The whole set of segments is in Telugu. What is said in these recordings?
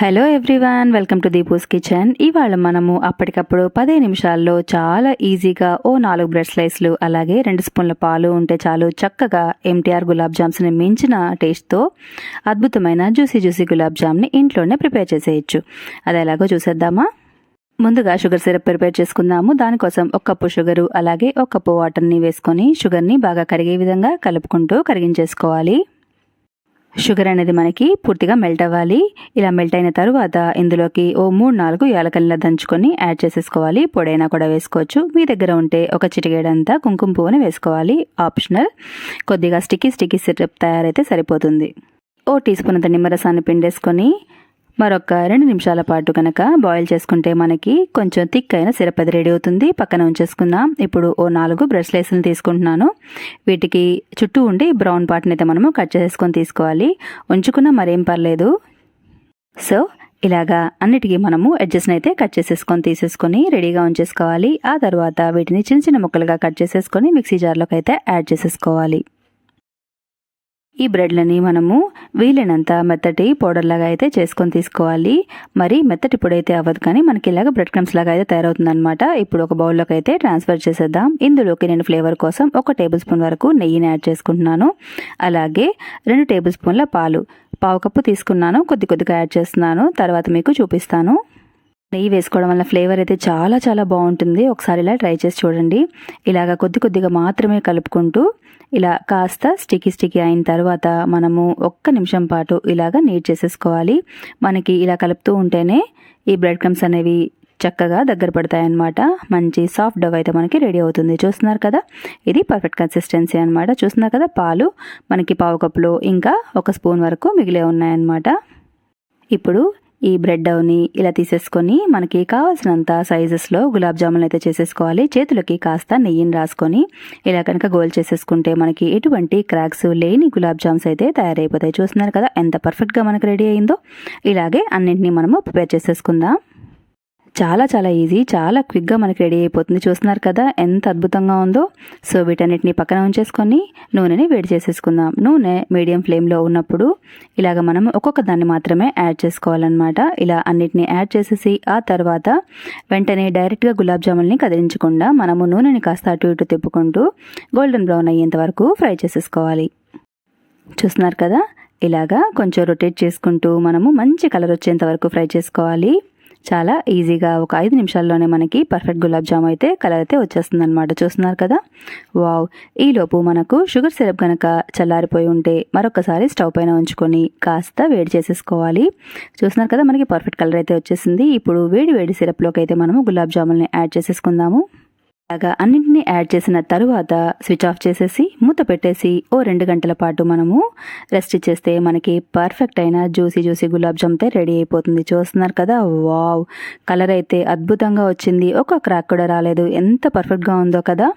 Hello everyone welcome to Deepu's kitchen ఇవాళ మనము అప్పటికప్పుడు పదే నిమిషాల్లో చాలా ఈజీగా ఓ నాలుగు బ్రెడ్ స్లైస్లు అలాగే రెండు స్పూన్ల పాలు ఉంటే చాలు చక్కగా ఎంటీఆర్ గులాబ్ జామ్స్ని మించిన టేస్ట్తో అద్భుతమైన జ్యూసీ జ్యూసీ గులాబ్ జామ్ని ఇంట్లోనే ప్రిపేర్ చేసేయచ్చు. అది ఎలాగో చూసేద్దామా? ముందుగా షుగర్ సిరప్ ప్రిపేర్ చేసుకుందాము. దానికోసం ఒక కప్పు షుగరు అలాగే ఒక కప్పు వాటర్ని వేసుకొని షుగర్ని బాగా కరిగే విధంగా కలుపుకుంటూ కరిగించేసుకోవాలి. షుగర్ అనేది మనకి పూర్తిగా మెల్ట్ అవ్వాలి. ఇలా మెల్ట్ అయిన తర్వాత ఇందులోకి ఓ మూడు నాలుగు యాలకల్లా దంచుకొని యాడ్ చేసేసుకోవాలి. పొడైనా కూడా వేసుకోవచ్చు. మీ దగ్గర ఉంటే ఒక చిటికేడంతా కుంకుమ పువ్వుని వేసుకోవాలి. ఆప్షనల్. కొద్దిగా స్టిక్కీ స్టిక్కీ సిరప్ తయారైతే సరిపోతుంది. ఓ టీ స్పూన్ అంత నిమ్మరసాన్ని పిండేసుకొని మరొక రెండు నిమిషాల పాటు కనుక బాయిల్ చేసుకుంటే మనకి కొంచెం థిక్ అయిన సిరప్ అది రెడీ అవుతుంది. పక్కన ఉంచేసుకుందాం. ఇప్పుడు ఓ నాలుగు బ్రష్ లేసులు తీసుకుంటున్నాను. వీటికి చుట్టూ ఉండి బ్రౌన్ పార్ట్ని అయితే మనము కట్ చేసుకొని తీసుకోవాలి. ఉంచుకున్నా మరేం పర్లేదు. సో ఇలాగా అన్నిటికీ మనము ఎడ్జస్ట్ని అయితే కట్ చేసేసుకొని తీసేసుకొని రెడీగా ఉంచేసుకోవాలి. ఆ తర్వాత వీటిని చిన్న చిన్న ముక్కలుగా కట్ చేసేసుకొని మిక్సీ జార్లోకి అయితే యాడ్ చేసేసుకోవాలి. ఈ బ్రెడ్లని మనము వీలైనంత మెత్తటి పౌడర్లాగా అయితే చేసుకొని తీసుకోవాలి. మరి మెత్తటి పొడి అయితే అవ్వదు కానీ మనకి ఇలాగ బ్రెడ్ క్రమ్స్ లాగా అయితే తయారవుతుంది అనమాట ఇప్పుడు ఒక బౌల్లోకి అయితే ట్రాన్స్ఫర్ చేసేద్దాం. ఇందులోకి నేను ఫ్లేవర్ కోసం ఒక టేబుల్ స్పూన్ వరకు నెయ్యిని యాడ్ చేసుకుంటున్నాను. అలాగే రెండు టేబుల్ స్పూన్ల పాలు. పావు కప్పు తీసుకున్నాను. కొద్ది కొద్దిగా యాడ్ చేస్తున్నాను. తర్వాత మీకు చూపిస్తాను. నెయ్యి వేసుకోవడం వల్ల ఫ్లేవర్ అయితే చాలా చాలా బాగుంటుంది. ఒకసారి ఇలా ట్రై చేసి చూడండి. ఇలాగ కొద్ది కొద్దిగా మాత్రమే కలుపుకుంటూ ఇలా కాస్త స్టికీ స్టికీ అయిన తర్వాత మనము ఒక్క నిమిషం పాటు ఇలాగ నీట్ చేసేసుకోవాలి. మనకి ఇలా కలుపుతూ ఉంటేనే ఈ బ్రెడ్ క్రమ్స్ అనేవి చక్కగా దగ్గర పడతాయన్నమాట. మంచి సాఫ్ట్ డవ్ అయితే మనకి రెడీ అవుతుంది. చూస్తున్నారు కదా? ఇది పర్ఫెక్ట్ కన్సిస్టెన్సీ అనమాట చూస్తున్నారు కదా? పాలు మనకి పావు కప్పులో ఇంకా ఒక స్పూన్ వరకు మిగిలే ఉన్నాయన్నమాట. ఇప్పుడు ఈ బ్రెడ్ డవ్ని ఇలా తీసేసుకొని మనకి కావాల్సినంత సైజెస్లో గులాబ్ జామున్ అయితే చేసేసుకోవాలి. చేతులకి కాస్త నెయ్యిని రాసుకొని ఇలా కనుక గోల్ చేసేసుకుంటే మనకి ఎటువంటి క్రాక్స్ లేని గులాబ్ జామ్స్ అయితే తయారైపోతాయి. చూస్తున్నారు కదా ఎంత పర్ఫెక్ట్గా మనకు రెడీ అయిందో. ఇలాగే అన్నింటినీ మనము ప్రిపేర్ చేసేసుకుందాం. చాలా చాలా ఈజీ చాలా క్విక్గా మనకి రెడీ అయిపోతుంది. చూస్తున్నారు కదా ఎంత అద్భుతంగా ఉందో. సో వీటన్నిటిని పక్కన ఉంచేసుకొని నూనెని వేడి చేసేసుకుందాం. నూనె మీడియం ఫ్లేమ్లో ఉన్నప్పుడు ఇలాగ మనం ఒక్కొక్క దాన్ని మాత్రమే యాడ్ చేసుకోవాలన్నమాట. ఇలా అన్నిటిని యాడ్ చేసేసి ఆ తర్వాత వెంటనే డైరెక్ట్గా గులాబ్ జాముల్ని కదిలించకుండా మనము నూనెని కాస్త అటు ఇటు తిప్పుకుంటూ గోల్డెన్ బ్రౌన్ అయ్యేంత వరకు ఫ్రై చేసేసుకోవాలి. చూస్తున్నారు కదా ఇలాగా కొంచెం రొటేట్ చేసుకుంటూ మనము మంచి కలర్ వచ్చేంత వరకు ఫ్రై చేసుకోవాలి. చాలా ఈజీగా ఒక ఐదు నిమిషాల్లోనే మనకి పర్ఫెక్ట్ గులాబ్ జామ్ అయితే కలర్ అయితే వచ్చేస్తుంది అనమాట చూస్తున్నారు కదా? వావ్. ఈలోపు మనకు షుగర్ సిరప్ కనుక చల్లారిపోయి ఉంటే మరొకసారి స్టవ్ పైన ఉంచుకొని కాస్త వేడి చేసేసుకోవాలి. చూస్తున్నారు కదా మనకి పర్ఫెక్ట్ కలర్ అయితే వచ్చేసింది. ఇప్పుడు వేడి వేడి సిరప్లోకి అయితే మనము గులాబ్ జాముల్ని యాడ్ చేసేసుకుందాము. అలాగా అన్నింటినీ యాడ్ చేసిన తరువాత స్విచ్ ఆఫ్ చేసేసి మూత పెట్టేసి ఓ రెండు గంటల పాటు మనము రెస్ట్ ఇచ్చేస్తే మనకి పర్ఫెక్ట్ అయిన జ్యూసీ జ్యూసీ గులాబ్ జామ్తే రెడీ అయిపోతుంది. చూస్తున్నారు కదా? వావ్! కలర్ అయితే అద్భుతంగా వచ్చింది. ఒక క్రాక్ కూడా రాలేదు. ఎంత పర్ఫెక్ట్గా ఉందో కదా?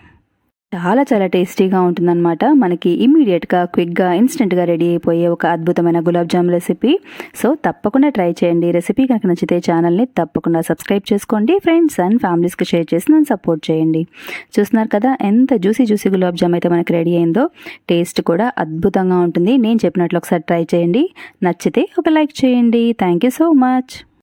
చాలా చాలా టేస్టీగా ఉంటుందన్నమాట. మనకి ఇమీడియట్గా క్విక్గా ఇన్స్టెంట్గా రెడీ అయిపోయే ఒక అద్భుతమైన గులాబ్ జామ్ రెసిపీ. సో తప్పకుండా ట్రై చేయండి. రెసిపీ కనుక నచ్చితే ఛానల్ని తప్పకుండా సబ్స్క్రైబ్ చేసుకోండి. ఫ్రెండ్స్ అండ్ ఫ్యామిలీస్కి షేర్ చేసి నన్ను సపోర్ట్ చేయండి. చూస్తున్నారు కదా ఎంత జ్యూసీ జ్యూసీ గులాబ్ జామ్ అయితే మనకి రెడీ అయిందో. టేస్ట్ కూడా అద్భుతంగా ఉంటుంది. నేను చెప్పినట్లు ఒకసారి ట్రై చేయండి. నచ్చితే ఒక లైక్ చేయండి. Thank you so much.